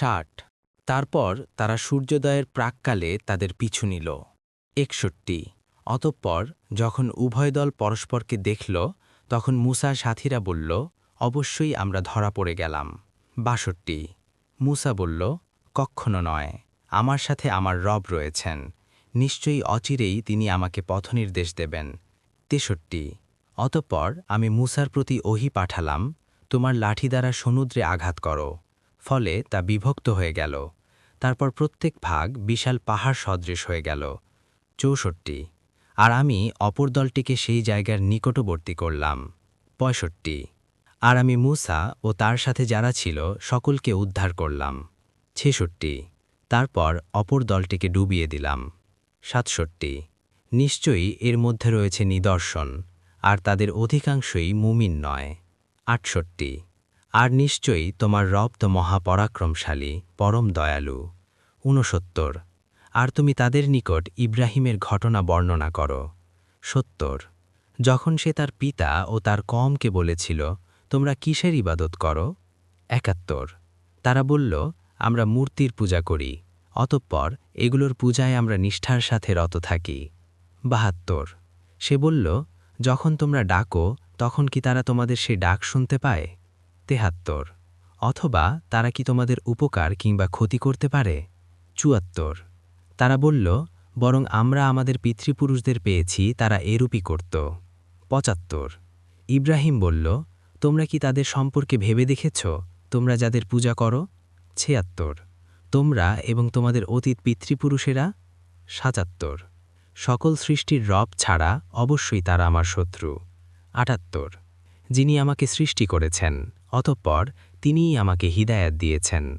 ষাট। তারপর তারা সূর্যোদয়ের প্রাককালে তাদের পিছু নিল। একষট্টি। অতঃপর যখন উভয় দল পরস্পরকে দেখল, তখন মুসা সাথীরা বলল, অবশ্যই আমরা ধরা পড়ে গেলাম। বাষট্টি। মুসা বলল কক্ষণো নয়। আমার সাথে আমার রব রয়েছেন। নিশ্চয়ই অচিরেই তিনি আমাকে পথনির্দেশ দেবেন। তেষট্টি। অতঃপর আমি মুসার প্রতি ওহি পাঠালাম, তোমার লাঠি দ্বারা সমুদ্রে আঘাত করো। ফলে তা বিভক্ত হয়ে গেল। তারপর প্রত্যেক ভাগ বিশাল পাহাড় সদৃশ হয়ে গেল। চৌষট্টি। আর আমি অপর দলটিকে সেই জায়গার নিকটবর্তী করলাম। পঁয়ষট্টি। আর আমি মুসা ও তার সাথে যারা ছিল সকলকে উদ্ধার করলাম। ছেষট্টি। তারপর অপর দলটিকে ডুবিয়ে দিলাম। সাতষট্টি। নিশ্চয়ই এর মধ্যে রয়েছে নিদর্শন, আর তাদের অধিকাংশই মুমিন নয়। আটষট্টি। আর নিশ্চয়ই তোমার রব তো মহাপরাক্রমশালী, পরম দয়ালু। ঊনসত্তর, আর তুমি তাদের নিকট ইব্রাহিমের ঘটনা বর্ণনা করো। সত্তর, যখন সে তার পিতা ও তার কমকে বলেছিল, তোমরা কিসের ইবাদত করো? একাত্তর, তারা বলল, আমরা মূর্তির পূজা করি, অতঃপর এগুলোর পূজায় আমরা নিষ্ঠার সাথে রত থাকি। বাহাত্তর, সে বলল, যখন তোমরা ডাকো, তখন কি তারা তোমাদের সে ডাক শুনতে পায়? তেহাত্তর। অথবা তারা কি তোমাদের উপকার কিংবা ক্ষতি করতে পারে? চুয়াত্তর। তারা বলল, বরং আমরা আমাদের পিতৃপুরুষদের পেয়েছি, তারা এরূপই করত। পঁচাত্তর। ইব্রাহিম বলল, তোমরা কি তাদের সম্পর্কে ভেবে দেখেছ? তোমরা যাদের পূজা করো? ছিয়াত্তর। তোমরা এবং তোমাদের অতীত পিতৃপুরুষেরা? সাতাত্তর। সকল সৃষ্টির রব ছাড়া অবশ্যই তারা আমার শত্রু। আটাত্তর। যিনি আমাকে সৃষ্টি করেছেন। অতঃপর তিনিই আমাকে হিদায়াত দিয়েছেন।